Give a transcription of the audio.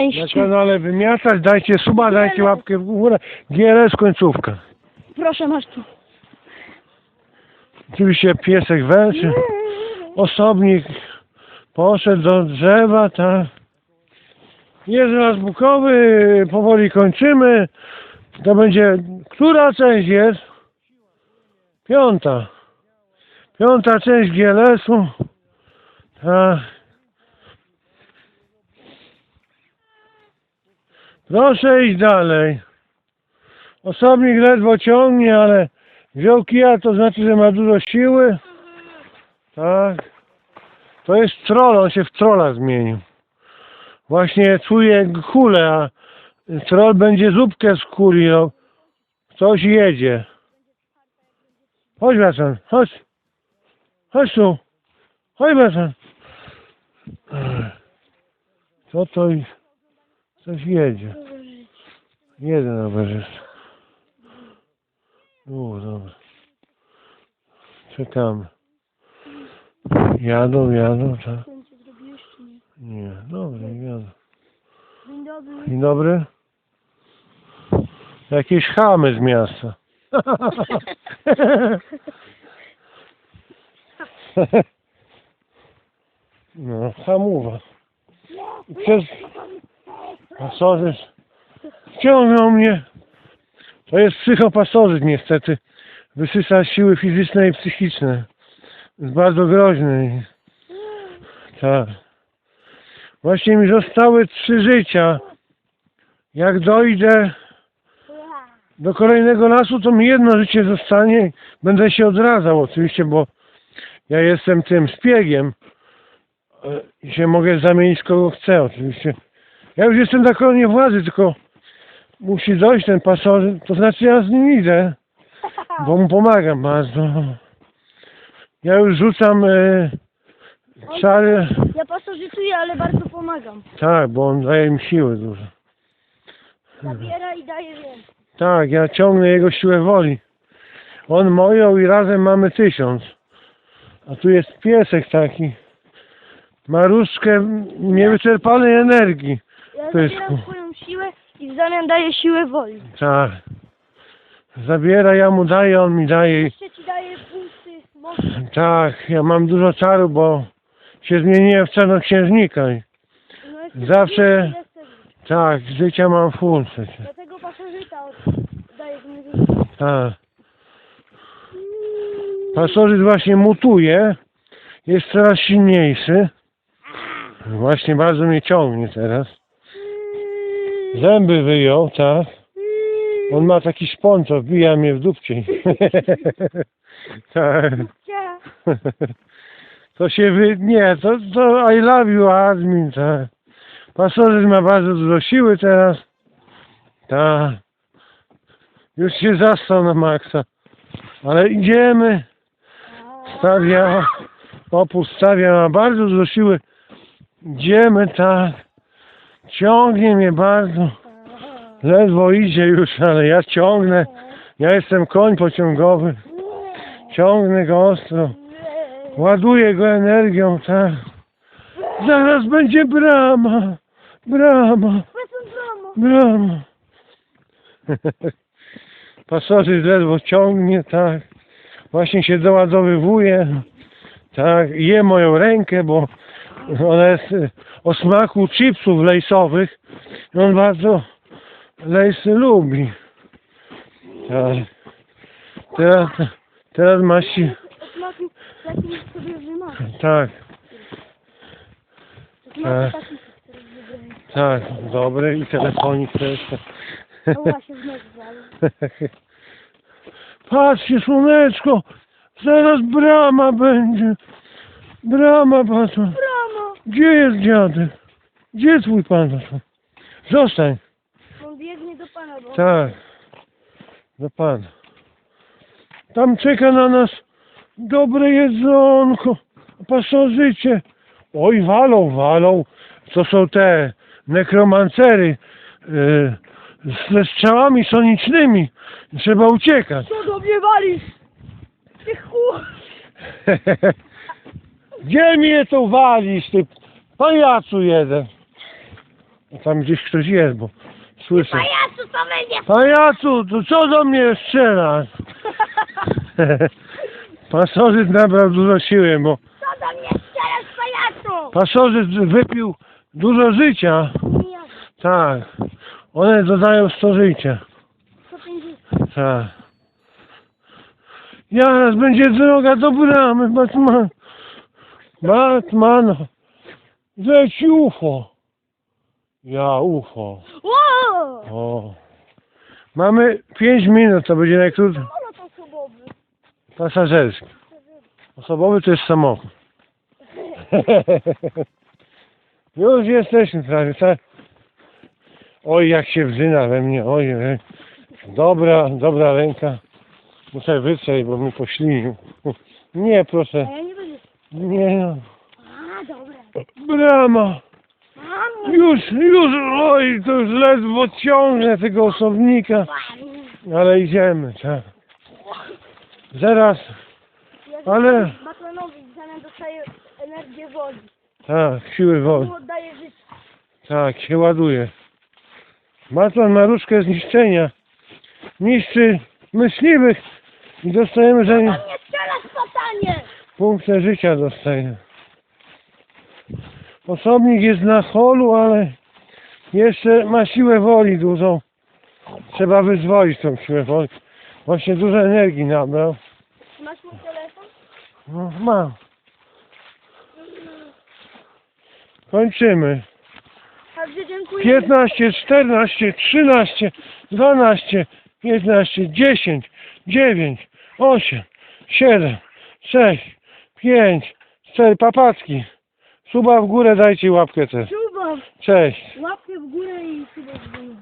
Na kanale wymiatać, dajcie suba, dajcie łapkę w górę. GLS końcówka. Proszę, masz tu. Oczywiście piesek węczy. Osobnik poszedł do drzewa, tak. Jest raz bukowy, powoli kończymy. To będzie, która część jest? Piąta. Piąta część GLS-u. Tak. Proszę iść dalej. Osobnik ledwo ciągnie, ale wziął kija, to znaczy, że ma dużo siły. Tak. To jest troll, on się w trolla zmienił. Właśnie czuje kulę, a troll będzie zupkę z kuli. No. Coś jedzie. Chodź Basan, chodź. Chodź tu. Chodź Basan. Co to i... Coś jedzie. Jeden rowerzysta. O, dobra. Czekamy. Jadą, jadą, tak? Nie, dobra, jadą. Dzień dobry. Dzień dobry. Jakieś chamy z miasta. No, hamuwa. Przez pasożyt ciągną mnie. To jest psychopasożyt niestety. Wysysa siły fizyczne i psychiczne. Jest bardzo groźny. Tak. Właśnie mi zostały trzy życia. Jak dojdę do kolejnego lasu, to mi jedno życie zostanie. Będę się odradzał oczywiście, bo ja jestem tym szpiegiem. E, I się mogę zamienić kogo chcę oczywiście. Ja już jestem na kolonie władzy, tylko musi dojść ten pasożyt. To znaczy ja z nim idę, bo mu pomagam bardzo. Ja już rzucam e, czary. Ja pasożytuję, ale bardzo pomagam. Tak, bo on daje mi siły dużo. Zabiera i daje więcej. Tak, ja ciągnę jego siłę woli. On moją i razem mamy tysiąc. A tu jest piesek taki. Ma różdżkę niewyczerpanej energii. Ja jest zabieram swoją siłę i w zamian daję siłę woli. Tak. Zabiera, ja mu daję, on mi daje. Jeszcze ci daję punkty mocy. Tak, ja mam dużo czaru, bo się zmieniłem w czarnoksiężnika. No Zawsze- ile chcesz. Tak, życia mam full przecież. Dlatego pasożyta od... daję mi Tak. Pasożyt właśnie mutuje. Jest coraz silniejszy. Właśnie bardzo mnie ciągnie teraz. Zęby wyjął, tak. On ma taki szpon, co wbija mnie w dupcie. tak. To się wy... Nie, to, to I love you, admin, tak. Pasożyt ma bardzo dużo siły teraz. Tak. Już się zastał na maksa. Ale idziemy. Stawia, opór stawia, ma bardzo dużo siły. Idziemy, tak. Ciągnie mnie bardzo. Ledwo idzie już, ale ja ciągnę. Ja jestem koń pociągowy. Ciągnę go ostro. Ładuję go energią, tak. Zaraz będzie brama. Brama. Brama. Pasożyt ledwo ciągnie, tak. Właśnie się doładowywuje. Tak, je moją rękę, bo ona jest o smaku chipsów lejsowych. I on bardzo lejsy lubi. Tak. Teraz, teraz ma się, tak, wybrałem. tak, dobry i telefonik też. O właśnie, ale... Patrzcie, słoneczko, zaraz brama będzie. Brama, patrz. Gdzie jest dziadek? Gdzie twój pan? Zostań. On biegnie do pana, bo... Tak. Do pana. Tam czeka na nas dobre jedzonko. Pasożycie. Oj, walą, walą. To są te nekromancery yy, ze strzałami sonicznymi. Trzeba uciekać. Co do mnie walisz? Ty chuj! Gdzie mnie tu walisz, ty pajacu jeden? Tam gdzieś ktoś jest, bo słyszę. Pajacu, to będzie! Pajacu, to co do mnie strzelasz? Pasożyt nabrał dużo siły, bo Co do mnie strzelasz, pajacu? pasożyt wypił dużo życia. Tak. One dodają 100 życia. 150. Tak. Zaraz będzie droga do bramy, Batman. Batman. Leć UFO. Ja UFO. Wow! O. Mamy 5 minut, to będzie najkrótszy. Samolot osobowy. Pasażerski. Osobowy to jest samochód. Już jesteśmy prawie, tak? Oj, jak się wzyna we mnie, oj. Dobra, dobra ręka. Muszę wytrzeć, bo mi poślinił. Nie, A proszę. ja nie będę. Nie, no. A. Brama. Już, już, oj, to już ledwo ciągnę tego osobnika. Ale idziemy, tak. Zaraz, Ale- Batmanowi w zamian dostaje energię woli. tak, siły. Mu oddaje życie. Tak, się ładuje. Batman ma różkę zniszczenia. Niszczy myśliwych i dostajemy za nie mnie strzelasz, satanie! punkty życia dostaje. Osobnik jest na holu, ale jeszcze ma siłę woli dużą. Trzeba wyzwolić tą siłę woli. Właśnie dużo energii nabrał. Masz mój telefon? No, mam. Kończymy. Dziękuję. 15, 14, 13, 12, 15, 10, 9, 8, 7, 6, 5, 4, papacki. Suba w górę dajcie łapkę też. Cześć. Łapkę w górę i suba w górę.